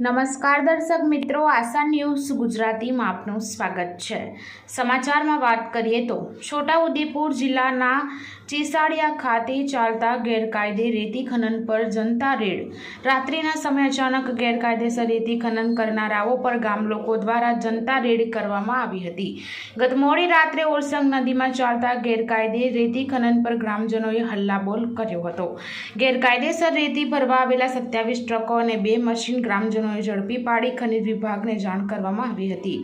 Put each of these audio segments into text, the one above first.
નમસ્કાર દર્શક મિત્રો, આશા ન્યૂઝ ગુજરાતીમાં આપનું સ્વાગત છે. સમાચારમાં વાત કરીએ તો, છોટાઉદેપુર જિલ્લાના ચીસાડિયા ખાતે ચાલતા ગેરકાયદે રેતી ખનન પર જનતા રેડ. રાત્રિના સમયે અચાનક ગેરકાયદેસર રેતી ખનન કરનારાઓ પર ગામ લોકો દ્વારા જનતા રેડ કરવામાં આવી હતી. ગત મોડી રાત્રે ઓરસંગ નદીમાં ચાલતા ગેરકાયદે રેતી ખનન પર ગ્રામજનોએ હલ્લાબોલ કર્યો હતો. ગેરકાયદેસર રેતી ભરવા આવેલા સત્યાવીસ ટ્રકો અને બે મશીન ગ્રામજનોએ ઝડપી પાડી ખનિજ વિભાગને જાણ કરવામાં આવી હતી.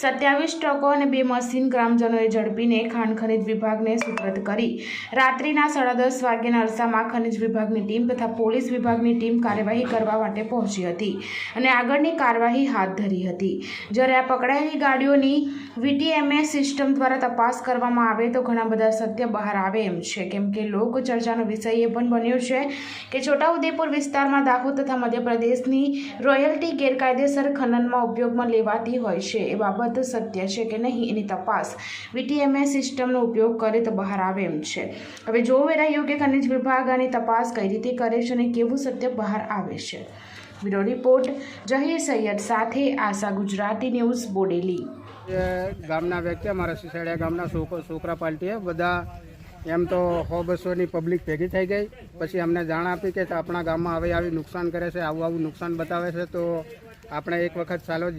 સત્યાવીસ ટ્રકો અને બે મશીન ગ્રામજનોએ ઝડપીને ખાણ ખનિજ વિભાગને સુપ્રત કરી. રાત્રિના સાડા દસ વાગ્યાના અરસામાં ખનિજ વિભાગની ટીમ તથા પોલીસ વિભાગની ટીમ કાર્યવાહી કરવા માટે પહોંચી હતી અને આગળની કાર્યવાહી હાથ ધરી હતી. જ્યારે આ પકડાયેલી ગાડીઓની વીટીએમએસ સિસ્ટમ દ્વારા તપાસ કરવામાં આવે તો ઘણા બધા સત્ય બહાર આવે એમ છે. કેમ કે લોક ચર્ચાનો વિષય એ પણ બન્યો છે કે છોટાઉદેપુર વિસ્તારમાં દાહોદ તથા મધ્યપ્રદેશની રોયલ્ટી ગેરકાયદેસર ખનનમાં ઉપયોગમાં લેવાતી હોય છે. એ બાબત સત્ય છે કે નહીં એની તપાસ વીટીએમએ સિસ્ટમનો ઉપયોગ કરે તો બહાર આવે એમ છે. હવે જોવું યોગ્ય ખનિજ વિભાગ આની તપાસ કઈ રીતે કરે છે અને કેવું સત્ય બહાર આવે છે. બ્યુરો રિપોર્ટ, જહીર સૈયદ સાથે આશા ગુજરાતી ન્યૂઝ બોડેલી. ગામના વ્યક્તિ, અમારા સિસાડિયા ગામના છોકરા પાલટીએ બધા એમ તો સો બસોની પબ્લિક ભેગી થઈ ગઈ. પછી અમને જાણ આપી કે આપણા ગામમાં આવી આવી નુકસાન કરે છે, આવું આવું નુકસાન બતાવે છે, તો આપણે એક વખત ચાલો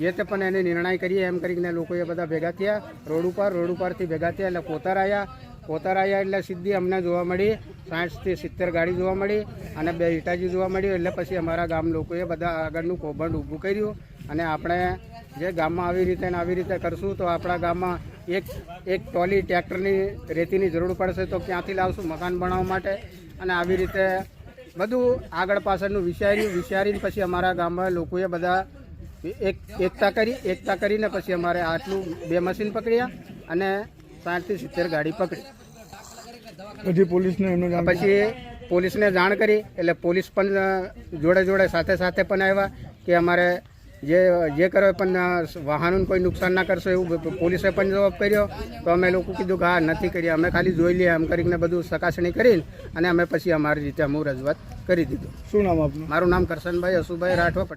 જે તે પણ એને નિર્ણય કરીએ એમ કરીને લોકોએ બધા ભેગા થયા. રોડ ઉપર, રોડ ઉપરથી ભેગા થયા એટલે કોતર આવ્યા કોતર આવ્યા એટલે સીધી અમને જોવા મળી, સાઠથી સિત્તેર ગાડી જોવા મળી અને બે હિટાજી જોવા મળ્યું એટલે પછી અમારા ગામ લોકોએ બધા આગળનું કૌભાંડ ઊભું કર્યું. અને આપણે જે ગામમાં આવી રીતે ને આવી રીતે કરશું તો આપણા ગામમાં એક એક ટોલી ટ્રેક્ટરની રેતીની જરૂર પડશે તો ક્યાંથી લાવશું મકાન બનાવવા માટે? અને આવી રીતે બધું આગળ પાછળનું વિચાર્યું વિચારીને પછી અમારા ગામમાં લોકોએ બધા એક એકતા કરી એકતા કરીને પછી અમારે આટલું બે મશીન પકડ્યા અને સાઠથી સિત્તેર ગાડી પકડી. પછી પોલીસને પછી પોલીસને જાણ કરી એટલે પોલીસ પણ જોડે જોડે સાથે સાથે પણ આવ્યા કે અમારે જે જે કરો પણ વાહનોને કોઈ નુકસાન ના કરશો એવું પોલીસે પણ જવાબ કર્યો. તો અમે લોકો કીધું કે હા નથી કરી. અમે ખાલી જોઈ લઈએ. એમ કરીને બધું ચકાસણી કરીને અને અમે પછી અમારી રીતે અમુક રજૂઆત કરી દીધું. શું નામ આપનું? મારું નામ કરશનભાઈ અશુભાઈ રાઠવા